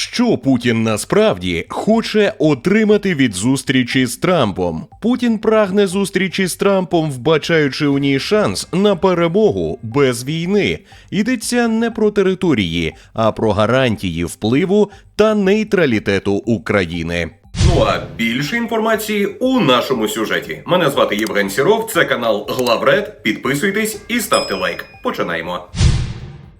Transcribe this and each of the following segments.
Що Путін насправді хоче отримати від зустрічі з Трампом? Путін прагне зустрічі з Трампом, вбачаючи у ній шанс на перемогу без війни. Йдеться не про території, а про гарантії впливу та нейтралітету України. Ну а більше інформації у нашому сюжеті. Мене звати Євген Сіров. Це канал Главред. Підписуйтесь і ставте лайк. Починаємо.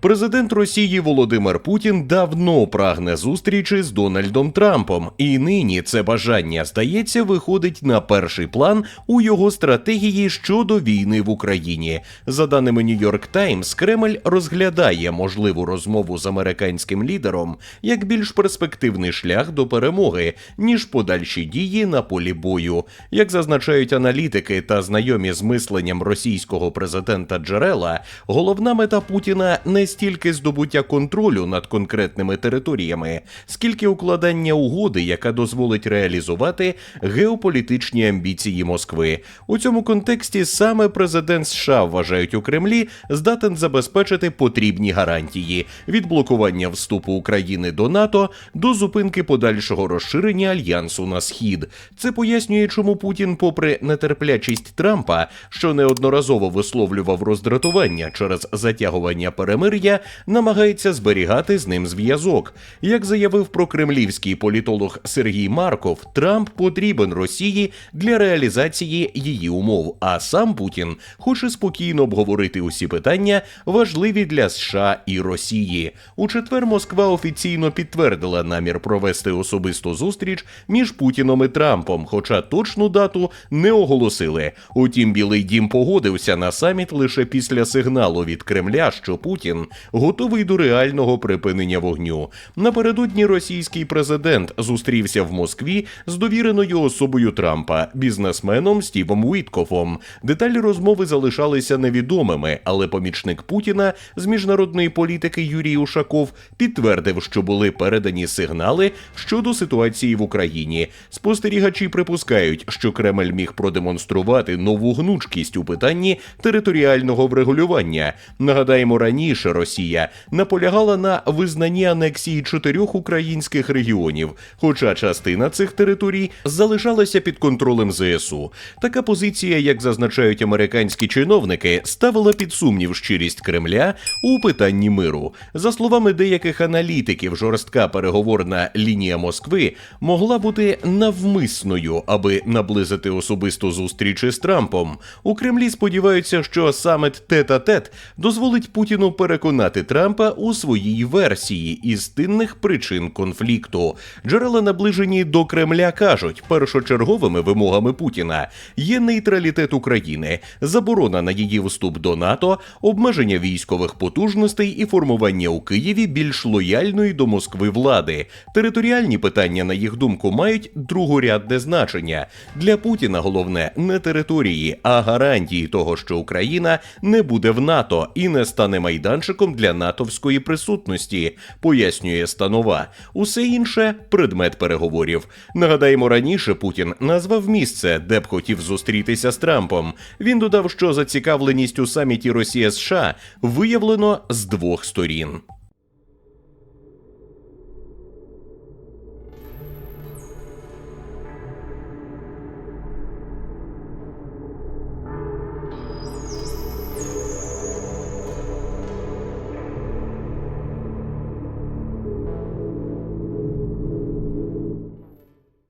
Президент Росії Володимир Путін давно прагне зустрічі з Дональдом Трампом, і нині це бажання здається виходить на перший план у його стратегії щодо війни в Україні. За даними York Times, Кремль розглядає можливу розмову з американським лідером як більш перспективний шлях до перемоги, ніж подальші дії на полі бою. Як зазначають аналітики та знайомі з мисленням російського президента джерела, головна мета Путіна не стільки здобуття контролю над конкретними територіями, скільки укладання угоди, яка дозволить реалізувати геополітичні амбіції Москви. У цьому контексті саме президент США вважають у Кремлі здатен забезпечити потрібні гарантії від блокування вступу України до НАТО до зупинки подальшого розширення альянсу на схід. Це пояснює, чому Путін, попри нетерплячість Трампа, що неодноразово висловлював роздратування через затягування перемир'я, намагається зберігати з ним зв'язок. Як заявив прокремлівський політолог Сергій Марков, Трамп потрібен Росії для реалізації її умов. А сам Путін хоче спокійно обговорити усі питання, важливі для США і Росії. У четвер Москва офіційно підтвердила намір провести особисту зустріч між Путіном і Трампом, хоча точну дату не оголосили. Утім, Білий Дім погодився на саміт лише після сигналу від Кремля, що Путін готовий до реального припинення вогню. Напередодні російський президент зустрівся в Москві з довіреною особою Трампа, бізнесменом Стівом Уіткофом. Деталі розмови залишалися невідомими, але помічник Путіна з міжнародної політики Юрій Ушаков підтвердив, що були передані сигнали щодо ситуації в Україні. Спостерігачі припускають, що Кремль міг продемонструвати нову гнучкість у питанні територіального врегулювання. Нагадаємо, раніше Росія наполягала на визнанні анексії чотирьох українських регіонів, хоча частина цих територій залишалася під контролем ЗСУ. Така позиція, як зазначають американські чиновники, ставила під сумнів щирість Кремля у питанні миру. За словами деяких аналітиків, жорстка переговорна лінія Москви могла бути навмисною, аби наблизити особисту зустріч із Трампом. У Кремлі сподіваються, що саміт тет-а-тет дозволить Путіну переконати Трампа у своїй версії істинних причин конфлікту. Джерела наближені до Кремля кажуть, першочерговими вимогами Путіна є нейтралітет України, заборона на її вступ до НАТО, обмеження військових потужностей і формування у Києві більш лояльної до Москви влади. Територіальні питання, на їх думку, мають другорядне значення. Для Путіна головне не території, а гарантії того, що Україна не буде в НАТО і не стане майданчиком для натовської присутності, пояснює станова. Усе інше предмет переговорів. Нагадаємо, раніше Путін назвав місце, де б хотів зустрітися з Трампом. Він додав, що зацікавленість у саміті Росія США виявлено з двох сторін.